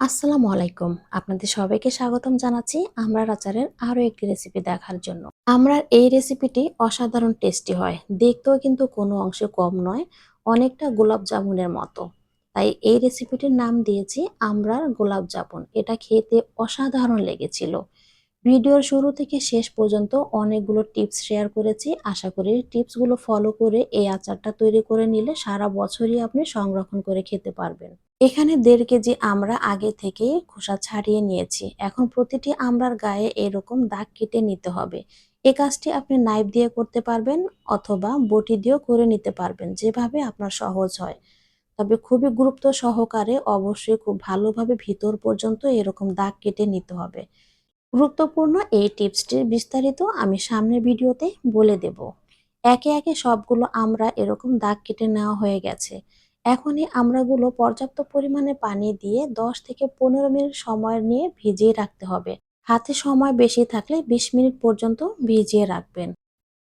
আসসালামু আলাইকুম। আপনাদের সবাইকে স্বাগতম জানাচ্ছি আমরার আচারের আরও একটি রেসিপি দেখার জন্য। আমরার এই রেসিপিটি অসাধারণ টেস্টি হয়। দেখতেও কিন্তু কোনো অংশে কম নয়, অনেকটা গোলাপ জামুনের মতো। তাই এই রেসিপিটির নাম দিয়েছি আমরার গোলাপ জামুন। এটা খেতে অসাধারণ লেগেছিল। ভিডিওর শুরু থেকে শেষ পর্যন্ত অনেকগুলো টিপস শেয়ার করেছি। আশা করি টিপসগুলো ফলো করে এই আচারটা তৈরি করে নিলে সারা বছরই আপনি সংরক্ষণ করে খেতে পারবেন। এখানে দেড় কেজি আমরা আগে থেকে খোসা ছাড়িয়ে নিয়েছি। এখন প্রতিটি আমরার গায়ে এরকম দাগ কেটে নিতে হবে। এ কাজটি আপনি নাইফ দিয়ে করতে পারবেন অথবা বটি দিয়েও করে নিতে পারবেন, যেভাবে আপনার সহজ হয়। তবে খুবই গুরুত্ব সহকারে অবশ্যই খুব ভালোভাবে ভিতর পর্যন্ত এরকম দাগ কেটে নিতে হবে। গুরুত্বপূর্ণ এই টিপসটির বিস্তারিত আমি সামনের ভিডিওতে বলে দেব। একে একে সবগুলো আমরা এরকম দাগ কেটে নেওয়া হয়ে গেছে। এখন এই আমড়াগুলো পর্যাপ্ত পরিমাণে পানি দিয়ে 10 থেকে পনেরো মিনিট সময় নিয়ে ভিজিয়ে রাখতে হবে। হাতে সময় বেশি থাকলে ২০ মিনিট পর্যন্ত ভিজিয়ে রাখবেন।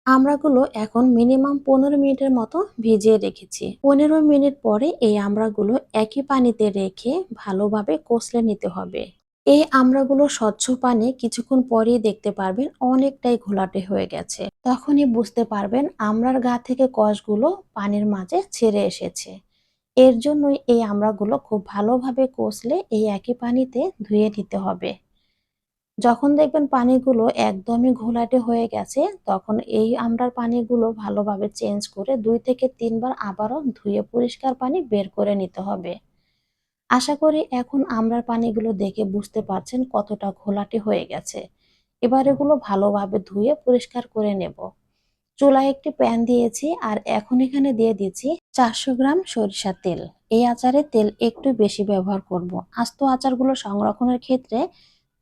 আমড়াগুলো এখন মিনিমাম পনেরো মিনিটের মতো ভিজিয়ে রেখেছি। পনেরো মিনিট পরে এই আমড়াগুলো একই পানিতে রেখে ভালোভাবে কষলে নিতে হবে। এই আমড়াগুলো স্বচ্ছ পানি কিছুক্ষণ পরেই দেখতে পারবেন অনেকটাই ঘোলাটে হয়ে গেছে। তখনই বুঝতে পারবেন আমড়ার গা থেকে কষগুলো পানির মাঝে ছেড়ে এসেছে। এর জন্যই এই আমড়াগুলো খুব ভালোভাবে কষলে এই একই পানিতে ধুয়ে নিতে হবে। যখন দেখবেন পানিগুলো একদমই ঘোলাটে হয়ে গেছে, তখন এই আমড়ার পানিগুলো ভালোভাবে চেঞ্জ করে দুই থেকে তিনবার আবারও ধুয়ে পরিষ্কার পানি বের করে নিতে হবে। আশা করি এখন আমরার পানিগুলো দেখে বুঝতে পারছেন কতটা ঘোলাটে হয়ে গেছে। এবার এগুলো ভালোভাবে ধুয়ে পরিষ্কার করে নেব। চুলায় একটি প্যান দিয়েছি আর এখন এখানে দিয়ে দিচ্ছি চারশো গ্রাম সরিষার তেল। এই আচারে তেল একটু বেশি ব্যবহার করব। আস্ত আচারগুলো সংরক্ষণের ক্ষেত্রে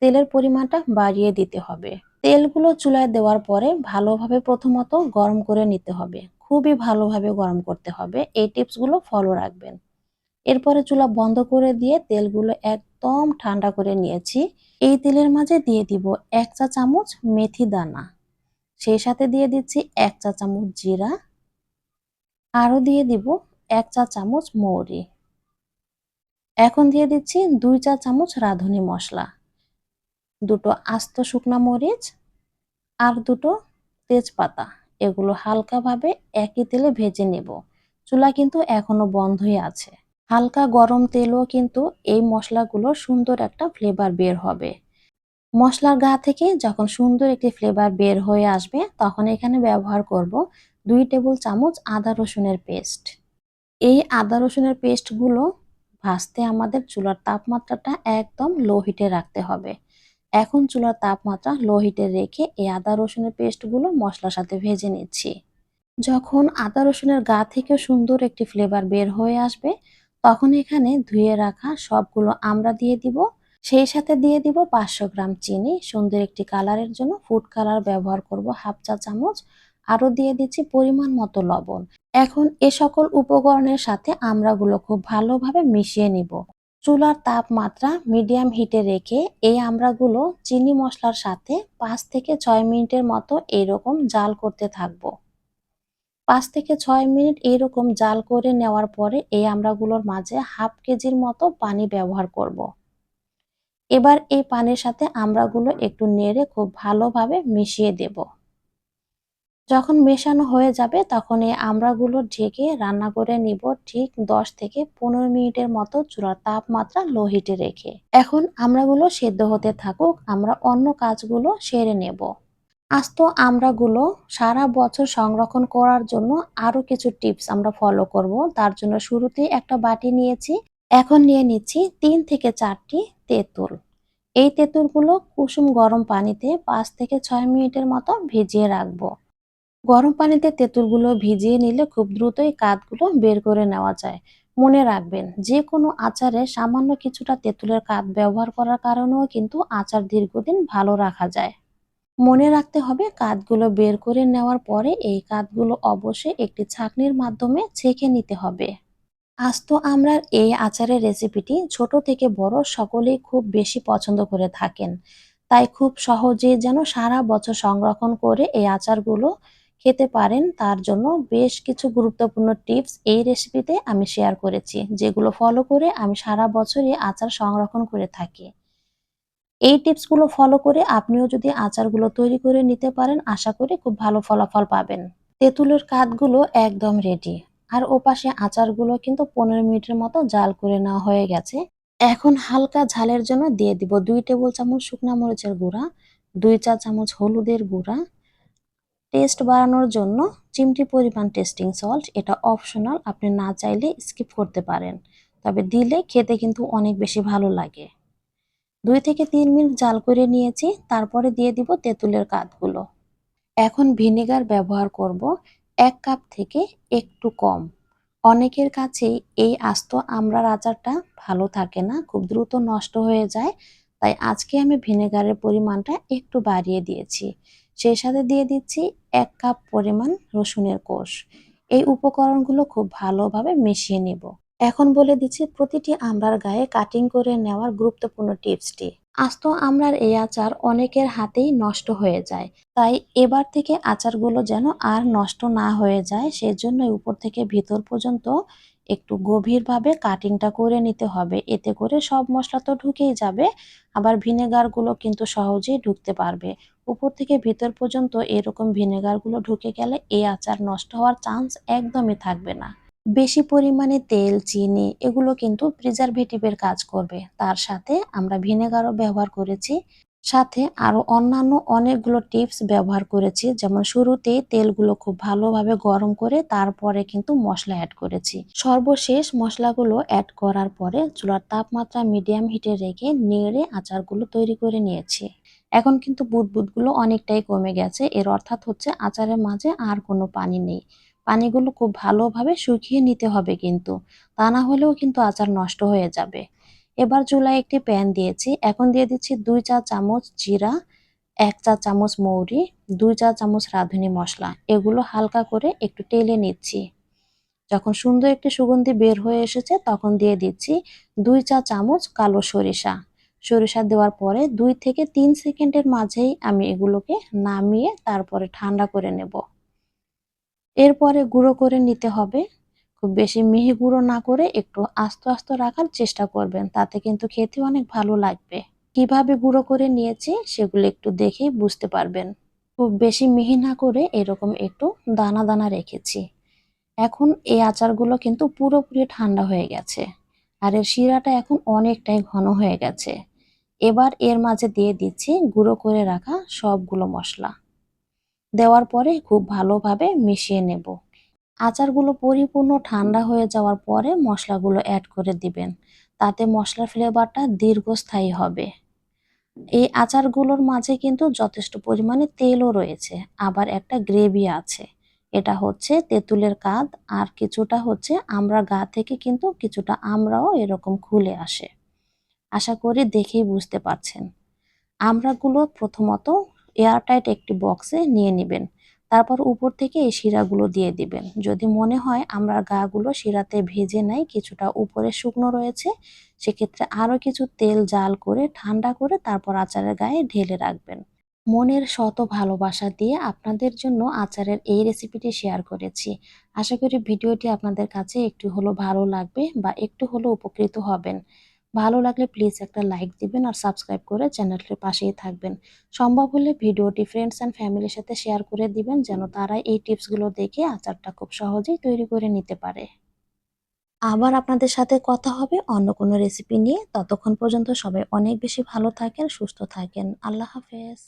তেলের পরিমাণটা বাড়িয়ে দিতে হবে। তেলগুলো চুলায় দেওয়ার পরে ভালোভাবে প্রথমত গরম করে নিতে হবে। খুবই ভালোভাবে গরম করতে হবে। এই টিপসগুলো ফলো রাখবেন। এরপরে চুলা বন্ধ করে দিয়ে তেলগুলো একদম ঠান্ডা করে নিয়েছি। এই তেলের মাঝে দিয়ে দিব এক চা চামচ মেথি দানা। সেই সাথে দিয়ে দিচ্ছি এক চা চামচ জিরা। আরও দিয়ে দিব এক চা চামচ মৌরি। এখন দিয়ে দিচ্ছি দুই চা চামচ রাঁধুনি মশলা। দুটো আস্ত শুকনা মরিচ আর দুটো তেজপাতা। এগুলো হালকাভাবে একই তেলে ভেজে নেব। চুলা কিন্তু এখনও বন্ধই আছে। হালকা গরম তেলও কিন্তু এই মশলাগুলো সুন্দর একটা ফ্লেভার বের হবে। মশলার গা থেকে যখন সুন্দর একটি ফ্লেভার বের হয়ে আসবে, তখন এখানে ব্যবহার করব দুই টেবিল চামচ আদা রসুনের পেস্ট। এই আদা রসুনের পেস্টগুলো ভাজতে আমাদের চুলার তাপমাত্রাটা একদম লো হিটে রাখতে হবে। এখন চুলার তাপমাত্রা লো হিটে রেখে এই আদা রসুনের পেস্টগুলো মশলার সাথে ভেজে নিচ্ছি। যখন আদা রসুনের গা থেকে সুন্দর একটি ফ্লেভার বের হয়ে আসবে, তখন এখানে ধুয়ে রাখা সবগুলো আমরা দিয়ে দিব। সেই সাথে দিয়ে দিব পাঁচশো গ্রাম চিনি। সুন্দর একটি কালারের জন্য ফুড কালার ব্যবহার করব হাফ চা চামচ। আরও দিয়ে দিচ্ছি পরিমাণ মতো লবণ। এখন এ সকল উপকরণের সাথে আমরাগুলো খুব ভালোভাবে মিশিয়ে নিব। চুলার তাপমাত্রা মিডিয়াম হিটে রেখে এই আমরাগুলো চিনি মশলার সাথে পাঁচ থেকে ছয় মিনিটের মতো এইরকম জাল করতে থাকব। পাঁচ থেকে ছয় মিনিট এইরকম জাল করে নেওয়ার পরে এই আমড়াগুলোর মাঝে হাফ কেজির মতো পানি ব্যবহার করব। এবার এই পানির সাথে আমড়াগুলো একটু নেড়ে খুব ভালোভাবে মিশিয়ে দেব। যখন মেশানো হয়ে যাবে, তখন এই আমড়াগুলো ঢেকে রান্না করে নিব ঠিক দশ থেকে পনেরো মিনিটের মতো চুলার তাপমাত্রা লো হিটে রেখে। এখন আমড়াগুলো সেদ্ধ হতে থাকুক, আমরা অন্য কাজগুলো সেরে নেব। আস্ত আমরাগুলো সারা বছর সংরক্ষণ করার জন্য আরও কিছু টিপস আমরা ফলো করব। তার জন্য শুরুতেই একটা বাটি নিয়েছি। এখন নিয়ে নিচ্ছি তিন থেকে চারটি তেঁতুল। এই তেঁতুলগুলো কুসুম গরম পানিতে পাঁচ থেকে ছয় মিনিটের মতো ভিজিয়ে রাখব। গরম পানিতে তেঁতুলগুলো ভিজিয়ে নিলে খুব দ্রুতই কাঁধগুলো বের করে নেওয়া যায়। মনে রাখবেন যে কোনো আচারে সামান্য কিছুটা তেঁতুলের কাঁধ ব্যবহার করার কারণেও কিন্তু আচার দীর্ঘদিন ভালো রাখা যায়। মনে রাখতে হবে, কাঁধগুলো বের করে নেওয়ার পরে এই কাঠগুলো অবশ্যই একটি ছাঁকনির মাধ্যমে ছেঁকে নিতে হবে। আজ তো আমরা এই আচারের রেসিপিটি ছোট থেকে বড় সকলেই খুব বেশি পছন্দ করে থাকেন। তাই খুব সহজে যেন সারা বছর সংরক্ষণ করে এই আচারগুলো খেতে পারেন, তার জন্য বেশ কিছু গুরুত্বপূর্ণ টিপস এই রেসিপিতে আমি শেয়ার করেছি, যেগুলো ফলো করে আমি সারা বছরই আচার সংরক্ষণ করে থাকি। এই টিপসগুলো ফলো করে আপনিও যদি আচারগুলো তৈরি করে নিতে পারেন, আশা করি খুব ভালো ফলাফল পাবেন। তেঁতুলের কাঠগুলো একদম রেডি আর ওপাশে আচারগুলো কিন্তু পনেরো মিনিটের মতো জাল করে নেওয়া হয়ে গেছে। এখন হালকা ঝালের জন্য দিয়ে দিব দুই টেবিল চামচ শুকনা মরিচের গুঁড়া, দুই চা চামচ হলুদের গুঁড়া টেস্ট বাড়ানোর জন্য চিমটি পরিমাণ টেস্টিং সল্ট, এটা অপশনাল, আপনি না চাইলে স্কিপ করতে পারেন। তবে দিলে খেতে কিন্তু অনেক বেশি ভালো লাগে। দুই থেকে তিন মিনিট জাল করে নিয়েছি, তারপরে দিয়ে দিব তেঁতুলের কাঠগুলো এখন ভিনেগার ব্যবহার করব এক কাপ থেকে একটু কম। অনেকের কাছেই এই আস্ত আমড়ার আচারটা ভালো থাকে না, খুব দ্রুত নষ্ট হয়ে যায়, তাই আজকে আমি ভিনেগারের পরিমাণটা একটু বাড়িয়ে দিয়েছি। সেই সাথে দিয়ে দিচ্ছি এক কাপ পরিমাণ রসুনের কোষ। এই উপকরণগুলো খুব ভালোভাবে মিশিয়ে নিব। এখন বলে দিচ্ছি প্রতিটি আমড়ার গায়ে কাটিং করে নেওয়ার গুরুত্বপূর্ণ টিপসটি। আস্ত আমড়ার এই আচার অনেকের হাতেই নষ্ট হয়ে যায়। তাই এবার থেকে আচারগুলো যেন আর নষ্ট না হয়ে যায় সেজন্য উপর থেকে ভিতর পর্যন্ত একটু গভীরভাবে কাটিংটা করে নিতে হবে। এতে করে সব মশলা তো ঢুকেই যাবে, আবার ভিনেগারগুলো কিন্তু সহজেই ঢুকতে পারবে। উপর থেকে ভিতর পর্যন্ত এরকম ভিনেগারগুলো ঢুকে গেলে এই আচার নষ্ট হওয়ার চান্স একদমই থাকবে না। বেশি পরিমাণে তেল, চিনি এগুলো কিন্তু প্রিজারভেটিভের কাজ করবে। তার সাথে আমরা ভিনেগারও ব্যবহার করেছি। সাথে আরও অন্যান্য অনেকগুলো টিপস ব্যবহার করেছি। যেমন শুরুতেই তেলগুলো খুব ভালোভাবে গরম করে তারপরে কিন্তু মশলা অ্যাড করেছি। সর্বশেষ মশলাগুলো অ্যাড করার পরে চুলার তাপমাত্রা মিডিয়াম হিটে রেখে নেড়ে আচারগুলো তৈরি করে নিয়েছি। এখন কিন্তু বুদবুদগুলো অনেকটাই কমে গেছে। এর অর্থাৎ হচ্ছে আচারের মাঝে আর কোনো পানি নেই। পানিগুলো খুব ভালোভাবে শুকিয়ে নিতে হবে কিন্তু, তা না হলেও কিন্তু আচার নষ্ট হয়ে যাবে। এবার চুলায় একটি প্যান দিয়েছি। এখন দিয়ে দিচ্ছি দুই চা চামচ জিরা, এক চা চামচ মৌরি, দুই চা চামচ রাঁধুনি মশলা। এগুলো হালকা করে একটু টেলে নিচ্ছি। যখন সুন্দর একটি সুগন্ধি বের হয়ে এসেছে, তখন দিয়ে দিচ্ছি দুই চা চামচ কালো সরিষা। সরিষা দেওয়ার পরে দুই থেকে তিন সেকেন্ডের মাঝেই আমি এগুলোকে নামিয়ে তারপরে ঠান্ডা করে নেব। এরপরে গুঁড়ো করে নিতে হবে। খুব বেশি মিহি গুঁড়ো না করে একটু আস্ত আস্ত রাখার চেষ্টা করবেন, তাতে কিন্তু খেতে অনেক ভালো লাগবে। কীভাবে গুঁড়ো করে নিয়েছি সেগুলো একটু দেখেই বুঝতে পারবেন। খুব বেশি মিহি না করে এরকম একটু দানা দানা রেখেছি। এখন এই আচারগুলো কিন্তু পুরোপুরি ঠান্ডা হয়ে গেছে। আর এর শিরাটা এখন অনেকটাই ঘন হয়ে গেছে। এবার এর মাঝে দিয়ে দিচ্ছি গুঁড়ো করে রাখা সবগুলো মশলা। দেওয়ার পরে খুব ভালোভাবে মিশিয়ে নেব। আচারগুলো পরিপূর্ণ ঠান্ডা হয়ে যাওয়ার পরে মশলাগুলো অ্যাড করে দিবেন। তাতে মশলার ফ্লেভারটা দীর্ঘস্থায়ী হবে। এই আচারগুলোর মাঝে কিন্তু যথেষ্ট পরিমাণে তেলও রয়েছে। আবার একটা গ্রেভি আছে। এটা হচ্ছে তেঁতুলের কাদ আর কিছুটা হচ্ছে আমরা গা থেকে কিন্তু কিছুটা আমরাও এরকম খুলে আসে। আশা করি দেখেই বুঝতে পারছেন। আমরাগুলো প্রথমত এয়ারটাইট একটি বক্সে নিয়ে নেবেন। তারপর উপর থেকে এই শিরাগুলো দিয়ে দিবেন। যদি মনে হয় আমরা গাগুলো শিরাতে ভেজে নেই, কিছুটা উপরে শুকনো রয়েছে, সেক্ষেত্রে আরও কিছু তেল জাল করে, ঠান্ডা করে তারপর আচারের গায়ে ঢেলে রাখবেন। মনের শত ভালোবাসা দিয়ে আপনাদের জন্য আচারের এই রেসিপিটি শেয়ার করেছি। আশা করি ভিডিওটি আপনাদের কাছে একটু হলো ভালো লাগবে বা একটু হলো উপকৃত হবেন। ভালো লাগলে প্লিজ একটা লাইক দিবেন আর সাবস্ক্রাইব করে চ্যানেলটির পাশেই থাকবেন। সম্ভব হলে ভিডিওটি ফ্রেন্ডস অ্যান্ড ফ্যামিলির সাথে শেয়ার করে দিবেন, যেন তারা এই টিপসগুলো দেখে আচারটা খুব সহজেই তৈরি করে নিতে পারে। আবার আপনাদের সাথে কথা হবে অন্য কোনো রেসিপি নিয়ে। ততক্ষণ পর্যন্ত সবাই অনেক বেশি ভালো থাকেন, সুস্থ থাকেন। আল্লাহ হাফেজ।